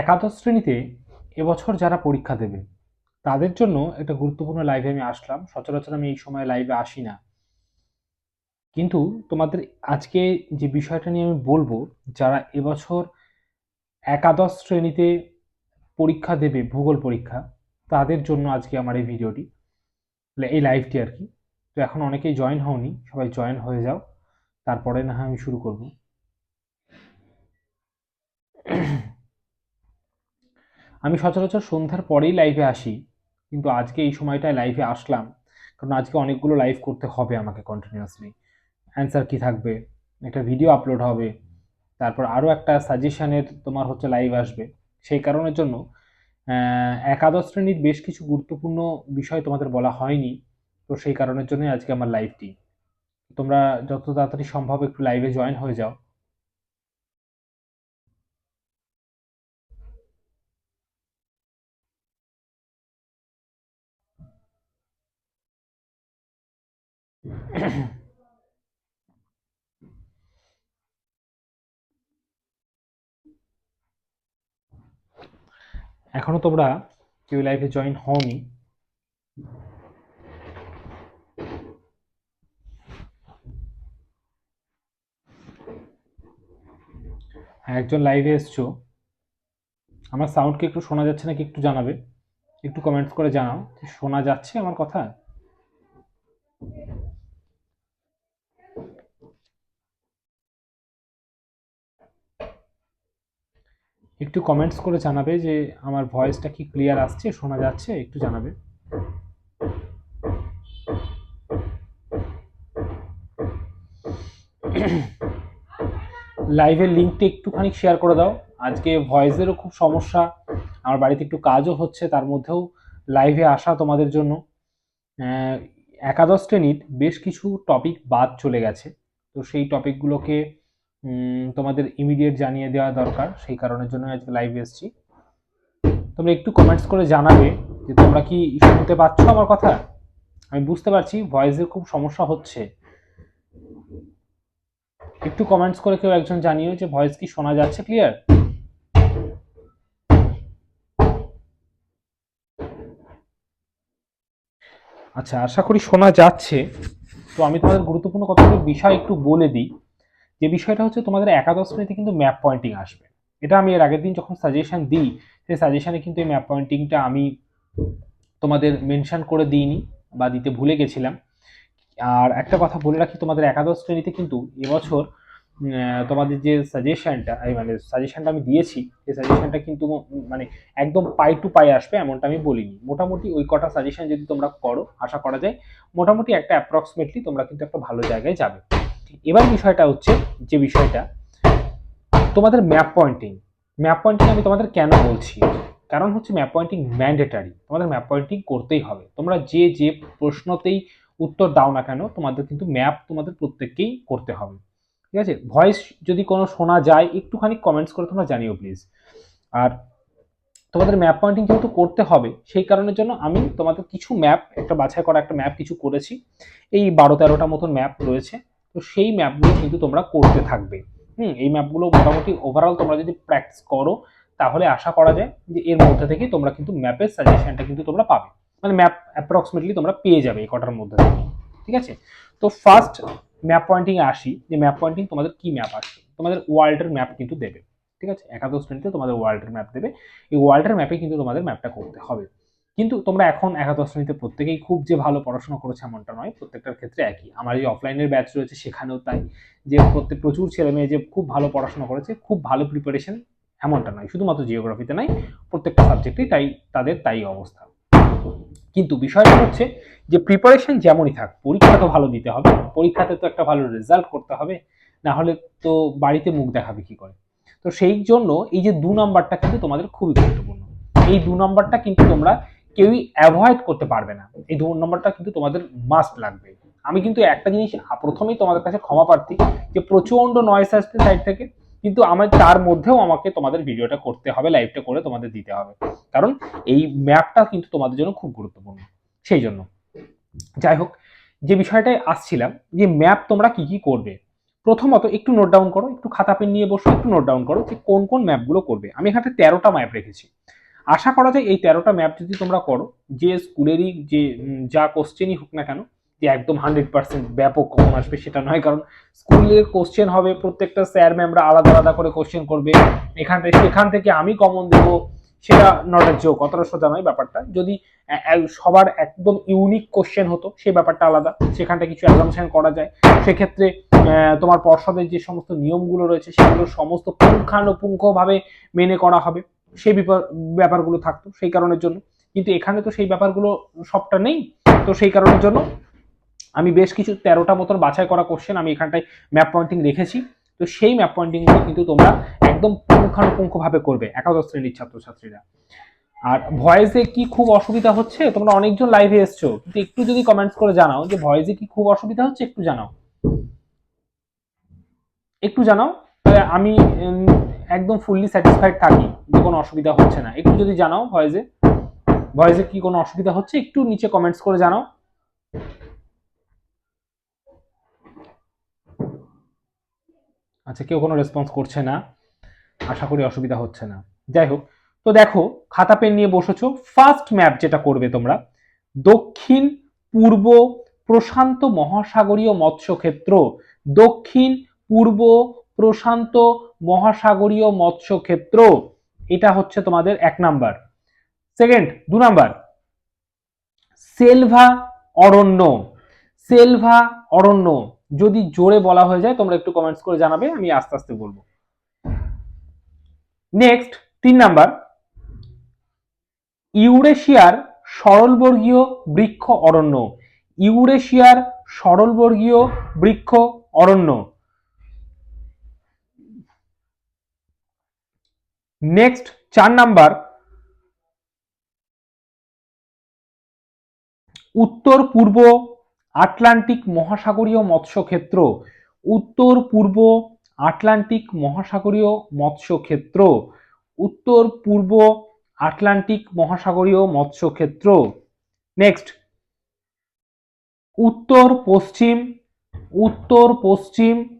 একাদশ শ্রেণীতে এবছর যারা পরীক্ষা দেবে, তাদের জন্য একটা গুরুত্বপূর্ণ লাইভে আমি আসলাম। সচরাচর আমি এই সময় লাইভে আসি না। কিন্তু তোমাদের আজকে যে বিষয়টা নিয়ে আমি বলব, যারা এবছর একাদশ শ্রেণীতে পরীক্ষা দেবে, ভূগোল পরীক্ষা, তাদের জন্য আজকে আমার এই ভিডিওটি মানে এই লাইভটি আর কি। তো এখন অনেকেই জয়েন হওনি, সবাই জয়েন হয়ে যাও। তারপরে না হয় আমি শুরু করব। আমি সচরাচর সন্ধ্যার পরেই লাইভে আসি, কিন্তু আজকে এই সময়টায় লাইভে আসলাম, কারণ আজকে অনেকগুলো লাইভ করতে হবে আমাকে কন্টিনিউয়াসলি অ্যান্সার কি থাকবে? একটা ভিডিও আপলোড হবে, তারপর আরও একটা সাজেশানের তোমার হচ্ছে লাইভ আসবে। সেই কারণের জন্য একাদশ শ্রেণির বেশ কিছু গুরুত্বপূর্ণ বিষয় তোমাদের বলা হয়নি, তো সেই কারণের জন্যই আজকে আমার লাইভটি তোমরা যত তাড়াতাড়ি সম্ভব একটু লাইভে জয়েন হয়ে যাও। এখনও তোমরা কেউ লাইভে জয়েন হওনি। হ্যাঁ একজন লাইভে এসছো। আমার সাউন্ড কি একটু শোনা যাচ্ছে নাকি একটু জানাবে? একটু কমেন্টস করে জানাও শোনা যাচ্ছে আমার কথা? একটু কমেন্টস করে জানাবে যে আমার ভয়েসটা কি ক্লিয়ার আসছে, শোনা যাচ্ছে, একটু জানাবে। লাইভের লিঙ্কটা একটুখানি শেয়ার করে দাও। আজকে ভয়েসেরও খুব সমস্যা। আমার বাড়িতে একটু কাজও হচ্ছে, তার মধ্যেও লাইভে আসা তোমাদের জন্য। একাদশ শ্রেণির বেশ কিছু টপিক বাদ চলে গেছে। তো সেই টপিকগুলোকে তোমাদের ইমিডিয়েট জানিয়ে দেওয়া দরকার, সেই কারণের জন্য আজকে লাইভে এসেছি। তোমরা একটু কমেন্টস করে জানাবে যে তোমরা কি শুনতে পাচ্ছ আমার কথা? আমি বুঝতে পারছি ভয়েসের খুব সমস্যা হচ্ছে। একটু কমেন্টস করে কেউ একজন জানিও যে ভয়েস কি শোনা যাচ্ছে ক্লিয়ার আচ্ছা আশা করি শোনা যাচ্ছে। তো আমি তোমাদের গুরুত্বপূর্ণ কতগুলো বিষয় একটু বলে দিই। যে বিষয়টা হচ্ছে তোমাদের একাদশ শ্রেণীতে কিন্তু ম্যাপ পয়েন্টিং আসবে। এটা আমি এর আগের দিন যখন সাজেশন দিই, সেই সাজেশনে কিন্তু এই ম্যাপ পয়েন্টিংটা আমি তোমাদের মেনশন করে দিইনি বা দিতে ভুলে গেছিলাম। আর একটা কথা বলে রাখি, তোমাদের একাদশ শ্রেণীতে কিন্তু এবছর তোমাদের যে সাজেশনটা মানে সাজেশনটা আমি দিয়েছি, সেই সাজেশনটা কিন্তু মানে একদম পাই টু পাই আসবে এমনটা আমি বলিনি। মোটামুটি ওই কটা সাজেশন যদি তোমরা করো, আশা করা যায়, মোটামুটি একটা অ্যাপ্রক্সিমেটলি তোমরা কিন্তু একটা ভালো জায়গায় যাবে। এবার বিষয়টা হচ্ছে যে বিষয়টা, তোমাদের ম্যাপ পয়েন্টিং ম্যাপ পয়েন্টিং আমি তোমাদের কেন বলছি? কারণ হচ্ছে ম্যাপ পয়েন্টিং ম্যান্ডেটারি তোমাদের ম্যাপ পয়েন্টিং করতেই হবে। তোমরা যে যে প্রশ্নতেই উত্তর দাও না কেন, তোমাদের কিন্তু ম্যাপ তোমাদের প্রত্যেককেই করতে হবে। ঠিক আছে? ভয়েস যদি কোনো শোনা যায়, একটুখানি কমেন্টস করে তোমরা জানিও প্লিজ আর তোমাদের ম্যাপ পয়েন্টিং যেহেতু করতে হবে, সেই কারণের জন্য আমি তোমাদের কিছু ম্যাপ একটা বাছাই করা একটা ম্যাপ কিছু করেছি। এই বারো তেরোটা মতন ম্যাপ রয়েছে। তো সেই ম্যাপগুলো কিন্তু তোমরা করতে থাকবে। হুম, এই ম্যাপগুলো মোটামুটি ওভারঅল তোমরা যদি প্র্যাকটিস করো, তাহলে আশা করা যায় যে এর মধ্যে থেকে তোমরা কিন্তু ম্যাপের সাজেশনটা কিন্তু তোমরা পাবে। মানে ম্যাপ অ্যাপ্রক্সিমেটলি তোমরা পেয়ে যাবে এই কটার মধ্যে থেকে, ঠিক আছে? তো ফার্স্ট ম্যাপ পয়েন্টিং আসি, যে ম্যাপ পয়েন্টিং তোমাদের কি ম্যাপ আসবে? তোমাদের ওয়ার্ল্ডের ম্যাপ কিন্তু দেবে, ঠিক আছে? একাদশ শ্রেণীতে তোমাদের ওয়ার্ল্ডের ম্যাপ দেবে। এই ওয়ার্ল্ডের ম্যাপে কিন্তু তোমাদের ম্যাপটা করতে হবে। কিন্তু তোমরা এখন একাদশ শ্রেণীতে প্রত্যেকেই খুব যে ভালো পড়াশোনা করেছে এমনটা নয়, প্রত্যেকটার ক্ষেত্রে একই। আমার যে অফলাইনের ব্যাচ রয়েছে, সেখানেও তাই। যে প্রত্যেক প্রচুর ছেলে মেয়ে যে খুব ভালো পড়াশোনা করেছে, খুব ভালো প্রিপারেশন এমনটা নয়। শুধুমাত্র জিওগ্রাফিতে নাই প্রত্যেকটা সাবজেক্টেই তাই, তাদের তাই অবস্থা। কিন্তু বিষয়টা হচ্ছে যে প্রিপারেশন যেমনই থাক, পরীক্ষা তো ভালো দিতে হবে। পরীক্ষাতে তো একটা ভালো রেজাল্ট করতে হবে। না হলে তো বাড়িতে মুখ দেখাবে কি করে? তো সেই জন্য এই যে দু নাম্বারটা কিন্তু তোমাদের খুবই গুরুত্বপূর্ণ। এই দু নাম্বারটা কিন্তু তোমরা কেউই অ্যাভয়েড করতে পারবে না। এই দু নম্বরটা কিন্তু তোমাদের মাস্ট লাগবে। আমি কিন্তু একটা জিনিস প্রথমেই তোমাদের কাছে ক্ষমা প্রার্থী যে প্রচণ্ড নয়েস আসছে সাইড থেকে, কিন্তু আমার তার মধ্যেও আমাকে তোমাদের ভিডিওটা করতে হবে লাইভটা করে তোমাদের দিতে হবে। কারণ এই ম্যাপটা কিন্তু তোমাদের জন্য খুব গুরুত্বপূর্ণ। সেই জন্য। যাই হোক, যে বিষয়টায় আসছিলাম, যে ম্যাপ তোমরা কি কি করবে? প্রথমত একটু নোট ডাউন করো, একটু খাতা পেন নিয়ে বসো, একটু নোট ডাউন করো যে কোন কোন ম্যাপগুলো করবে। আমি এখানে তেরোটা ম্যাপ রেখেছি। আশা করা যায় এই তেরোটা ম্যাপ যদি তোমরা করো, যে স্কুলেরই যে যা কোশ্চেনই হোক না কেন, যে একদম হান্ড্রেড পার্সেন্ট ব্যাপক কমন আসবে সেটা নয়, কারণ স্কুলের কোশ্চেন হবে, প্রত্যেকটা স্যার ম্যামরা আলাদা আলাদা করে কোশ্চেন করবে। এখান থেকে, সেখান থেকে আমি কমন দেবো, সেটা নট এ জোক অতটা সোজা নয় ব্যাপারটা। যদি সবার একদম ইউনিক কোশ্চেন হতো সেই ব্যাপারটা আলাদা। সেখানটা কিছু অ্যাজামশন করা যায়। সেক্ষেত্রে তোমার পর্ষদের যে সমস্ত নিয়মগুলো রয়েছে, সেগুলো সমস্ত পুঙ্খানুপুঙ্খভাবে মেনে করা হবে। সেই ব্যাপারগুলো থাকতো সেই কারণের জন্য। কিন্তু এখানে তো সেই ব্যাপারগুলো সবটা নেই। তো সেই কারণের জন্য আমি বেশ কিছু তেরোটা মতন বাছাই করা কোশ্চেন আমি এখানটায় ম্যাপ পয়েন্টিং রেখেছি। তো সেই ম্যাপ পয়েন্টিংগুলো কিন্তু তোমরা একদম পুঙ্খানুপুঙ্খভাবে করবে, একাদশ শ্রেণির ছাত্রছাত্রীরা। আর ভয়েসে কি খুব অসুবিধা হচ্ছে? তোমরা অনেকজন লাইভে এসছো। কিন্তু একটু যদি কমেন্টস করে জানাও যে ভয়েসে কি খুব অসুবিধা হচ্ছে, একটু জানাও। একটু জানাও। আমি একদম ফুললি স্যাটিসফাইড থাকি যে কোনো অসুবিধা হচ্ছে না। একটু যদি জানাও ভয়েসে। ভয়েসে কি কোনো অসুবিধা হচ্ছে? একটু নিচে কমেন্টস করে জানাও। আচ্ছা কেউ কোনো রেসপন্স করছে না। আশা করি অসুবিধা হচ্ছে না। যাই হোক, তো দেখো, খাতা, পেন নিয়ে বসেছো। ফার্স্ট ম্যাপ যেটা করবে তোমরা, দক্ষিণ, পূর্ব, প্রশান্ত মহাসাগরীয় মৎস্যক্ষেত্র। দক্ষিণ, পূর্ব প্রশান্ত মহাসাগরীয় মৎস্যক্ষেত্র। এটা হচ্ছে তোমাদের এক নাম্বার। সেকেন্ড দু নাম্বার। সেলভা অরণ্য। সেলভা অরণ্য। যদি জোরে বলা হয়ে যায়, তোমরা একটু কমেন্টস করে জানাবে, আমি আস্তে আস্তে বলব। নেক্সট তিন নাম্বার। ইউরেশিয়ার সরলবর্গীয় বৃক্ষ অরণ্য। ইউরেশিয়ার সরলবর্গীয় বৃক্ষ অরণ্য। নেক্সট চার নাম্বার। উত্তর, পূর্ব আটলান্টিক মহাসাগরীয় মৎস্যক্ষেত্র। উত্তর, পূর্ব আটলান্টিক মহাসাগরীয় মৎস্যক্ষেত্র। উত্তর, পূর্ব আটলান্টিক মহাসাগরীয় মৎস্যক্ষেত্র। নেক্সট উত্তর, পশ্চিম। উত্তর, পশ্চিম।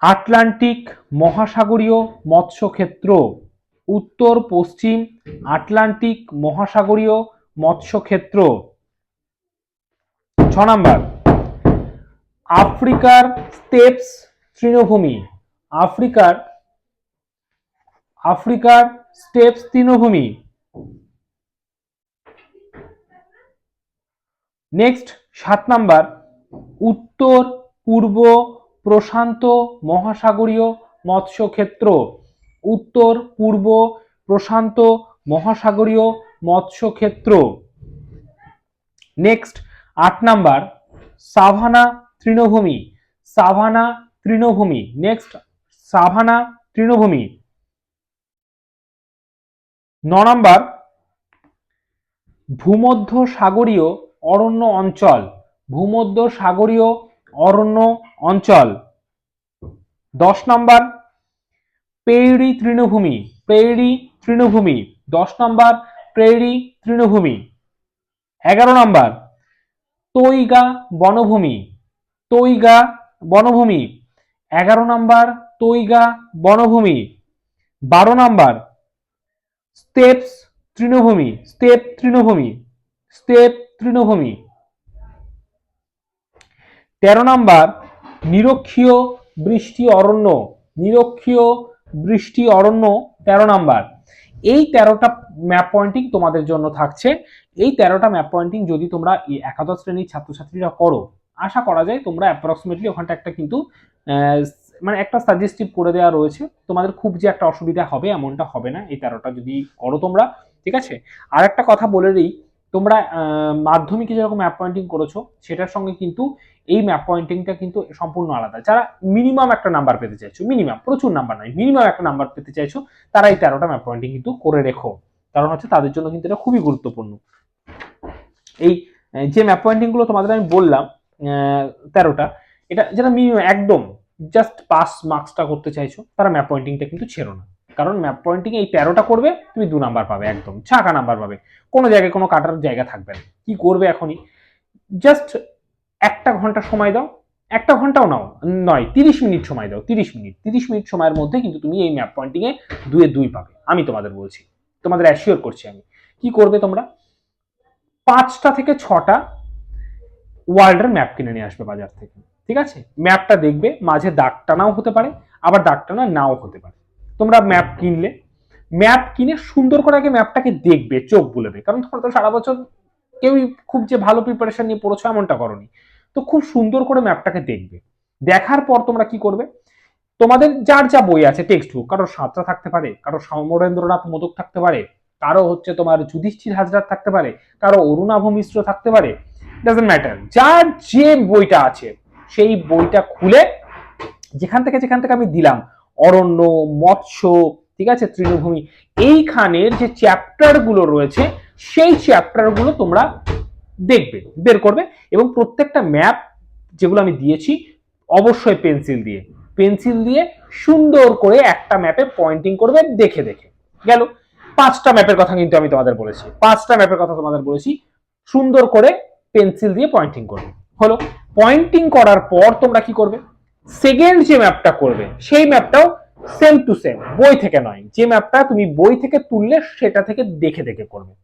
আটলান্টিক মহাসাগরীয় মৎস্যক্ষেত্র। উত্তর, পশ্চিম আটলান্টিক মহাসাগরীয় মৎস্যক্ষেত্র। ছ নম্বর। আফ্রিকার স্টেপস তৃণভূমি। আফ্রিকার আফ্রিকার স্টেপস তৃণভূমি। নেক্সট, সাত নাম্বার। উত্তর, পূর্ব প্রশান্ত মহাসাগরীয় মৎস্যক্ষেত্র। উত্তর, পূর্ব, প্রশান্ত মহাসাগরীয় মৎস্যক্ষেত্র। নেক্সট আট নাম্বার, সাভানা তৃণভূমি। সাভানা তৃণভূমি। নেক্সট সাভানা তৃণভূমি। ন নাম্বার ভূমধ্য সাগরীয় অরণ্য অঞ্চল। ভূমধ্য সাগরীয় অরণ্য অঞ্চল। দশ নম্বর পেইরি তৃণভূমি পেইরি তৃণভূমি। দশ নম্বর পেইরি তৃণভূমি। এগারো নম্বর, তৈগা বনভূমি। তৈগা বনভূমি। এগারো নম্বর, তৈগা বনভূমি। বারো নম্বর স্টেপস তৃণভূমি। স্টেপ তৃণভূমি। স্টেপ তৃণভূমি। তেরো নম্বর, নিরক্ষীয় বৃষ্টি অরণ্য, নিরক্ষীয় বৃষ্টি অরণ্য, তেরো নাম্বার। এই তেরোটা ম্যাপ পয়েন্টিং তোমাদের জন্য থাকছে। এই তেরোটা ম্যাপ পয়েন্টিং যদি তোমরা একাদশ শ্রেণির ছাত্রছাত্রীরা করো, আশা করা যায় তোমরা অ্যাপ্রক্সিমেটলি ওখানটা একটা কিন্তু মানে একটা সাজেস্টিভ করে দেওয়া রয়েছে। তোমাদের খুব যে একটা অসুবিধা হবে এমনটা হবে না। এই তেরোটা যদি করো তোমরা, ঠিক আছে? আর একটা কথা বলে দিই, তোমরা মাধ্যমিকে যেরকম ম্যাপ পয়েন্টিং করেছ, সেটার সঙ্গে কিন্তু এই ম্যাপ পয়েন্টিংটা কিন্তু সম্পূর্ণ আলাদা। যারা মিনিমাম একটা নাম্বার পেতে চাইছো মিনিমাম প্রচুর নাম্বার নয় মিনিমাম একটা নাম্বার পেতে চাইছো তারা এই তেরোটা ম্যাপ পয়েন্টিং কিন্তু করে রেখো। কারণ হচ্ছে তাদের জন্য কিন্তু এটা খুবই গুরুত্বপূর্ণ। এই যে ম্যাপ পয়েন্টিংগুলো তোমাদের আমি বললাম তেরোটা, এটা যেটা মিনিমাম একদম জাস্ট পাস মার্কসটা করতে চাইছো, তারা ম্যাপ পয়েন্টিংটা কিন্তু ছেড়ো না। কারণ ম্যাপ পয়েন্টিং এই তেরোটা করবে, তুমি দু নাম্বার পাবে একদম, ছাকা নাম্বার পাবে। কোনো জায়গায় কোনো কাটার জায়গা থাকবে না। কি করবে এখনই? জাস্ট একটা ঘণ্টা সময় দাও, একটা ঘন্টাও নাও, নয়, তিরিশ মিনিট সময় দাও, তিরিশ মিনিট তিরিশ মিনিট সময়ের মধ্যে কিন্তু তুমি এই ম্যাপ পয়েন্টিংয়ে দুয়ে দুই পাবে, আমি তোমাদের বলছি, তোমাদের অ্যাসিওর করছি আমি। কি করবে তোমরা? পাঁচটা থেকে ছটা ওয়ার্ল্ডের ম্যাপ কিনে নিয়ে আসবে বাজার থেকে, ঠিক আছে? ম্যাপটা দেখবে, মাঝে দাগ টানাও হতে পারে, আবার দাগ টানা নাও হতে পারে। তোমরা ম্যাপ কিনলে ম্যাপ কিনে সুন্দর করে আগে ম্যাপটাকে দেখবে, চোখ বুলেবে, কারণ তোমরা তো সারা বছর কেউই খুব যে ভালো প্রিপারেশন নিয়ে পড়েছো এমনটা করনি। তো খুব সুন্দর করে ম্যাপটাকে দেখবে। দেখার পর তোমরা কি করবে? তোমাদের যার যা বই আছে টেক্সট বুক কারও সাঁতরা থাকতে পারে, কারও সমরেন্দ্রনাথ মোদক থাকতে পারে, কারও হচ্ছে তোমার যুধিষ্ঠির হাজরাত থাকতে পারে, কারও অরুণাভ মিশ্র থাকতে পারে ডাজেন্ট ম্যাটার যার যে বইটা আছে, সেই বইটা খুলে যেখান থেকে যেখান থেকে আমি দিলাম, অরণ্য, মৎস্য, ঠিক আছে, তৃণভূমি, এইখানের যে চ্যাপ্টারগুলো রয়েছে, সেই চ্যাপ্টারগুলো তোমরা দেখবে, বের করবে এবং প্রত্যেকটা ম্যাপ যেগুলো আমি দিয়েছি অবশ্যই পেন্সিল দিয়ে পেন্সিল দিয়ে সুন্দর করে একটা ম্যাপে পয়েন্টিং করবে, দেখে দেখে। গেল? পাঁচটা ম্যাপের কথা কিন্তু আমি তোমাদের বলেছি। পাঁচটা ম্যাপের কথা তোমাদের বলেছি। সুন্দর করে পেন্সিল দিয়ে পয়েন্টিং করবে। হলো? পয়েন্টিং করার পর তোমরা কি করবে? সেকেন্ড যে ম্যাপটা করবে, সেই ম্যাপটাও সেম টু সেম বই থেকে নয়। যে ম্যাপটা তুমি বই থেকে তুললে সেটা থেকে দেখে দেখে করবে।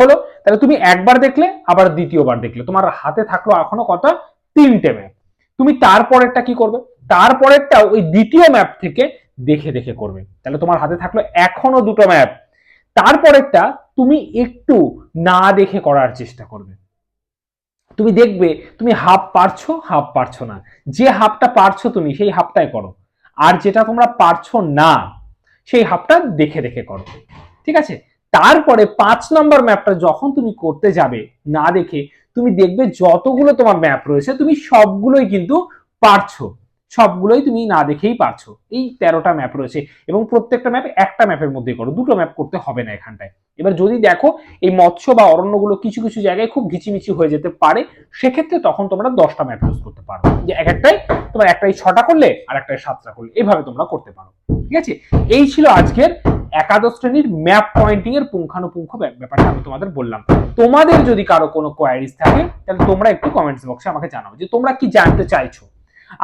হলো? তাহলে তুমি একবার দেখলে, আবার দ্বিতীয়বার দেখলে। তোমার হাতে থাকল এখনও কত তিনটে ম্যাপ তুমি তারপরেরটা কি করবে? তারপরেরটা ওই দ্বিতীয় ম্যাপ থেকে দেখে দেখে করবে। তাহলে তোমার হাতে থাকল এখনও দুটো ম্যাপ তারপরেরটা তুমি একটু না দেখে করার চেষ্টা করবে। তুমি দেখবে, তুমি হাফ পারছ হাফ পারছ না। যে হাফটা পারছ তুমি, সেই হাফটাই করো। আর যেটা তোমরা পারছ না, সেই হাফটা দেখে দেখে করো। ঠিক আছে? তারপরে পাঁচ নম্বর ম্যাপটা যখন তুমি করতে যাবে, না দেখে তুমি দেখবে যতগুলো তোমার ম্যাপ রয়েছে, তুমি সবগুলোই কিন্তু পারছ। সবগুলোই তুমি না দেখেই পারছ। এই তেরোটা ম্যাপ রয়েছে এবং প্রত্যেকটা ম্যাপ একটা ম্যাপের মধ্যে করো, দুটো ম্যাপ করতে হবে না এখানটায়। এবার যদি দেখো, এই মৎস্য বা অরণ্যগুলো কিছু কিছু জায়গায় খুব ঘিচিমিচি হয়ে যেতে পারে, সেক্ষেত্রে তখন তোমরা দশটা ম্যাপ ইউজ করতে পারো। যে এক একটাই, তোমার একটাই ছটা করলে আর একটাই সাতটা করলে, এভাবে তোমরা করতে পারো। ঠিক আছে? এই ছিল আজকের একাদশ শ্রেণির ম্যাপ পয়েন্টিং এর পুঙ্খানুপুঙ্খ ব্যাপ- ব্যাপারটা আমি তোমাদের বললাম। তোমাদের যদি কারও কোনো কোয়ারিজ থাকে, তাহলে তোমরা একটু কমেন্টস বক্সে আমাকে জানাও যে তোমরা কি জানতে চাইছো।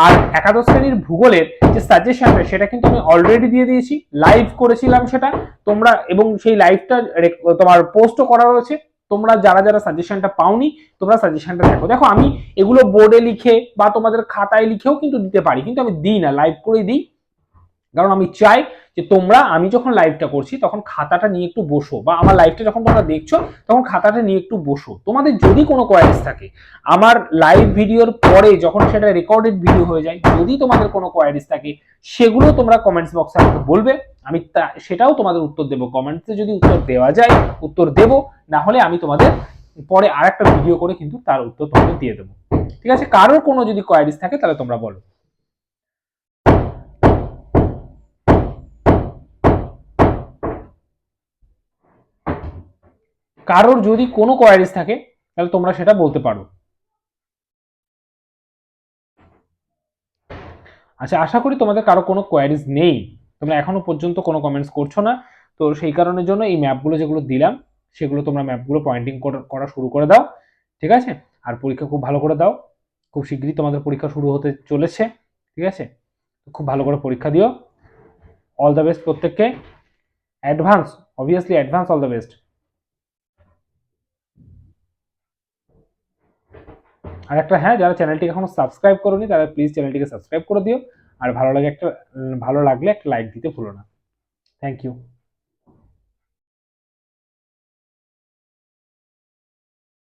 আর একাদশ শ্রেণির ভূগোলের যে সাজেশনটা সেটা কিন্তু আমি অলরেডি দিয়ে দিয়েছি লাইভ করেছিলাম সেটা। তোমরা এবং সেই লাইভটা তোমার পোস্টও করা রয়েছে। তোমরা যারা যারা সাজেশনটা পাওনি, তোমরা সাজেশনটা দেখো। দেখো, আমি এগুলো বোর্ডে লিখে বা তোমাদের খাতায় লিখেও কিন্তু দিতে পারি, কিন্তু আমি দিই না লাইভ করেই দিই। কারণ আমি চাই যে তোমরা, আমি যখন লাইভটা করছি, তখন খাতাটা নিয়ে একটু বসো। বা আমার লাইভটা যখন তোমরা দেখছ, তখন খাতাটা নিয়ে একটু বসো। তোমাদের যদি কোনো কোয়ারিজ থাকে, আমার লাইভ ভিডিওর পরে যখন সেটা রেকর্ডেড ভিডিও হয়ে যায়, যদি তোমাদের কোনো কোয়ারিজ থাকে, সেগুলো তোমরা কমেন্টস বক্সে আমাকে বলবে। আমি তা- সেটাও তোমাদের উত্তর দেবো। কমেন্টসে যদি উত্তর দেওয়া যায়, উত্তর দেবো, না হলে আমি তোমাদের পরে আর একটা ভিডিও করে কিন্তু তার উত্তর তোমাদের দিয়ে দেবো। ঠিক আছে? কারোর কোনো যদি কোয়ারিজ থাকে, তাহলে তোমরা বলো। কারোর যদি কোনো কোয়ারিজ থাকে, তাহলে তোমরা সেটা বলতে পারো। আচ্ছা আশা করি তোমাদের কারও কোনো কোয়ারিজ নেই। তোমরা এখনও পর্যন্ত কোনো কমেন্টস করছ না। তো সেই কারণের জন্য এই ম্যাপগুলো যেগুলো দিলাম, সেগুলো তোমরা ম্যাপগুলো পয়েন্টিং করা শুরু করে দাও। ঠিক আছে? আর পরীক্ষা খুব ভালো করে দাও। খুব শীঘ্রই তোমাদের পরীক্ষা শুরু হতে চলেছে। ঠিক আছে? খুব ভালো করে পরীক্ষা দিও। অল দ্য বেস্ট প্রত্যেককে। Advance obviously advance all the best আর একটা হ্যাঁ যারা চ্যানেলটিকে এখনও সাবস্ক্রাইব করোনি, তারা প্লিজ চ্যানেলটিকে সাবস্ক্রাইব করে দিও। আর ভালো লাগে একটা ভালো লাগলে একটা লাইক দিতে ভুলো না। Thank you